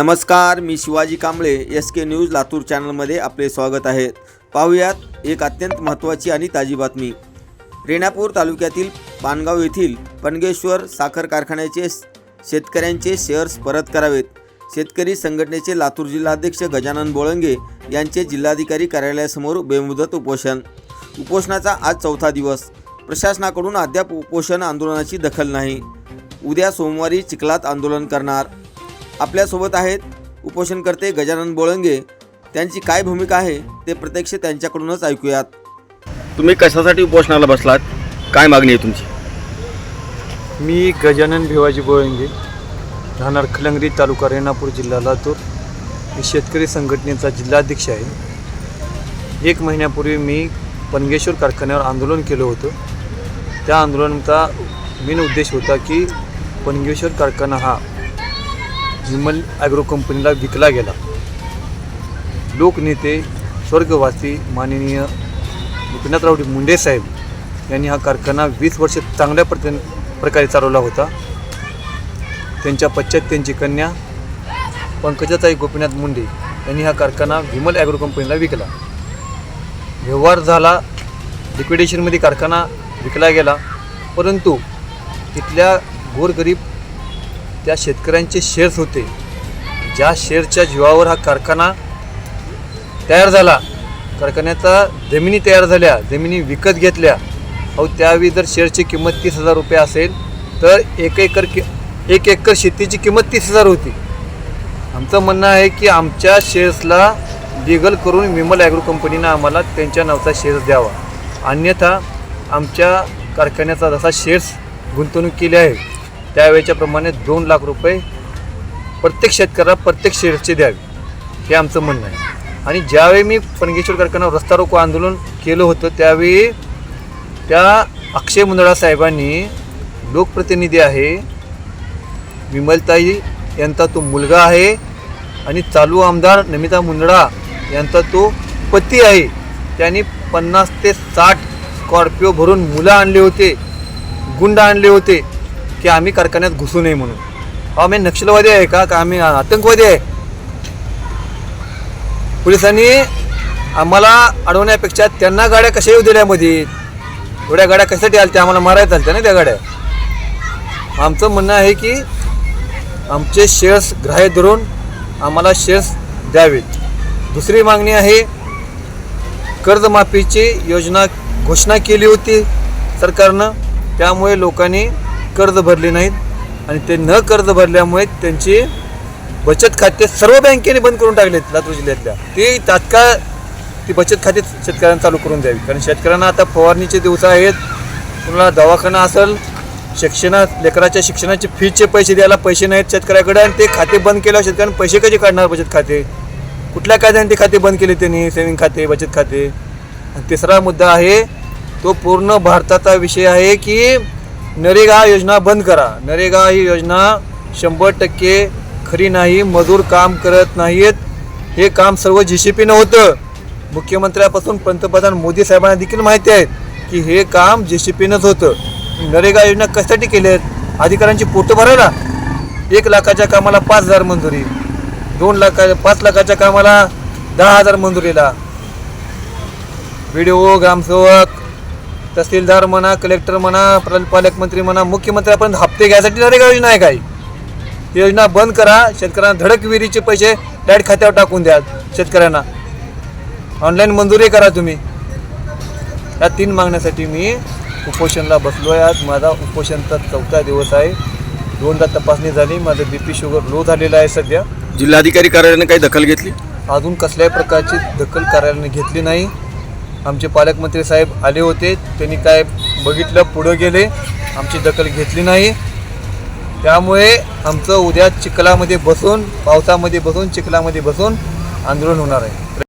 नमस्कार मी Shivaji Kamble S K news Latur चॅनलमध्ये आपले स्वागत आहे. पाहुयात एक अत्यंत महत्त्वाची आणि ताजी बातमी. रेणापूर तालुक्यातील पानगाव येथील पनगेश्वर साखर कारखान्याचे शेतकऱ्यांचे शेअर्स परत करावेत. शेतकरी संघटनेचे लातूर जिल्हाध्यक्ष गजानन बोळंगे यांचे जिल्हाधिकारी कार्यालयासमोर बेमुदत उपोषण. उपोषणाचा आज चौथा दिवस. प्रशासनाकडून अद्याप उपोषण आंदोलनाची दखल नाही. उद्या सोमवारी चिखलात आंदोलन करणार. आपल्यासोबत आहेत उपोषणकर्ते गजानन बोळंगे. त्यांची काय भूमिका आहे ते प्रत्यक्ष त्यांच्याकडूनच ऐकूयात. तुम्ही कशासाठी उपोषणाला बसलात? काय मागणी आहे तुमची? मी गजानन भिवाजी बोळंगे राहणार खलंगरी तालुका रेणापूर जिल्हा लातूर. मी शेतकरी संघटनेचा जिल्हाध्यक्ष आहे. एक महिन्यापूर्वी मी पनगेश्वर कारखान्यावर आंदोलन केलं होतं. त्या आंदोलनाचा मेन उद्देश होता की पनगेश्वर कारखाना हा विमल ॲग्रो कंपनीला विकला गेला. लोकनेते स्वर्गवासी माननीय गोपीनाथराव मुंडे साहेब यांनी हा कारखाना वीस वर्ष चांगल्या प्रते प्रकारे चालवला होता. त्यांच्या पश्चात त्यांची कन्या पंकजाताई गोपीनाथ मुंडे यांनी हा कारखाना विमल ॲग्रो कंपनीला विकला. व्यवहार झाला लिक्विडेशनमध्ये कारखाना विकला गेला परंतु तिथल्या गोरगरीब त्या शेतकऱ्यांचे शेअर्स होते. ज्या शेअरच्या जीवावर हा कारखाना तयार झाला कारखान्याचा जमिनी तयार झाल्या जमिनी विकत घेतल्या अहो त्यावेळी जर शेअरची किंमत तीस हजार रुपये असेल तर एक एकर कि एक एकर शेतीची किंमत तीस हजार होती. आमचं म्हणणं आहे की आमच्या शेअर्सला लिगल करून विमल ॲग्रो कंपनीनं आम्हाला त्यांच्या नावाचा शेअर्स द्यावा. अन्यथा आमच्या कारखान्याचा जसा शेअर्स गुंतवणूक केली आहे त्यावेळेच्या प्रमाणे दोन लाख रुपये प्रत्येक शेतकऱ्याला प्रत्येक शेअर्सचे द्यावे हे आमचं म्हणणं आहे. आणि ज्यावेळी मी पणगेश्वर कारखान्यावर रस्ता रोको आंदोलन केलं होतं त्यावेळी त्या अक्षय मुंदडा साहेबांनी लोकप्रतिनिधी आहे विमलताई यांचा तो मुलगा आहे आणि चालू आमदार नमिता मुंदडा यांचा तो पती आहे. त्यांनी पन्नास ते साठ स्कॉर्पिओ भरून मुलं आणले होते गुंड आणले होते. की आम्ही कारखान्यात घुसू नये म्हणून. अहो आम्ही नक्षलवादी आहे का? का आम्ही आतंकवादी आहे? पोलिसांनी आम्हाला अडवण्यापेक्षा त्यांना गाड्या कशा येऊ दिल्यामध्ये एवढ्या गाड्या कशासाठी आल्या त्या आम्हाला मारायला चालत्या ना त्या गाड्या? आमचं म्हणणं आहे की आमचे शेअर्स ग्राह्य धरून आम्हाला शेअर्स द्यावेत. दुसरी मागणी आहे कर्जमाफीची योजना घोषणा केली होती सरकारनं. त्यामुळे लोकांनी कर्ज भरले नाहीत आणि ते न कर्ज भरल्यामुळे त्यांची बचत खाते सर्व बँकेने बंद करून टाकलेत लातूर जिल्ह्यातल्या. ते तात्काळ ती बचत खाते शेतकऱ्यांना चालू करून द्यावी. कारण शेतकऱ्यांना आता फवारणीचे दिवस आहेत. कुणाला दवाखाना असेल शिक्षणा लेकराच्या शिक्षणाचे फीचे पैसे द्यायला पैसे नाहीत शेतकऱ्याकडे आणि ते खाते बंद केल्यावर शेतकऱ्यांना पैसे कसे काढणार बचत खाते? कुठल्या कायद्याने ते खाते बंद केले त्यांनी? सेविंग खाते बचत खाते. आणि तिसरा मुद्दा आहे तो पूर्ण भारताचा विषय आहे की नरेगा योजना बंद करा. नरेगा ही योजना शंभर टक्के खरी नाही मजूर काम करत नाहीत हे काम सर्व जी सी पीनं होतं. मुख्यमंत्र्यापासून पंतप्रधान मोदी साहेबांना देखील माहिती आहे की हे काम जे सी पीनंच होतं. नरेगा योजना कशासाठी केली आहेत अधिकाऱ्यांची पोटं भरायला एक लाखाच्या कामाला पाच हजार मंजुरी. दोन लाखा पाच लाखाच्या कामाला दहा हजार मंजुरीला. व्हिडिओ ग्रामसेवक तहसीलदार म्हणा कलेक्टर म्हणा पालकमंत्री म्हणा मुख्यमंत्र्यापर्यंत हप्ते घ्यायसाठी नरेगा योजना आहे काय ही योजना बंद करा शेतकऱ्यांना धडक विहिरीचे पैसे डायरेक्ट खात्यावर टाकून द्या शेतकऱ्यांना. ऑनलाईन मंजुरी करा तुम्ही. या तीन मागण्यासाठी मी उपोषणला बसलो आहे आज. माझा उपोषणचा चौथा दिवस आहे. दोनदा तपासणी झाली. माझं बी पी शुगर लो झालेलं आहे सध्या. जिल्हाधिकारी कार्यालयाने काही दखल घेतली? अजून कसल्याही प्रकारची दखल कार्यालयाने घेतली नाही. आमचे पालकमंत्री साहेब आले होते. त्यांनी काय बघितलं पुढं गेले. आमची दखल घेतली नाही. त्यामुळे आमचं उद्या चिखलामध्ये बसून पावसामध्ये बसून चिखलामध्ये बसून आंदोलन होणार आहे.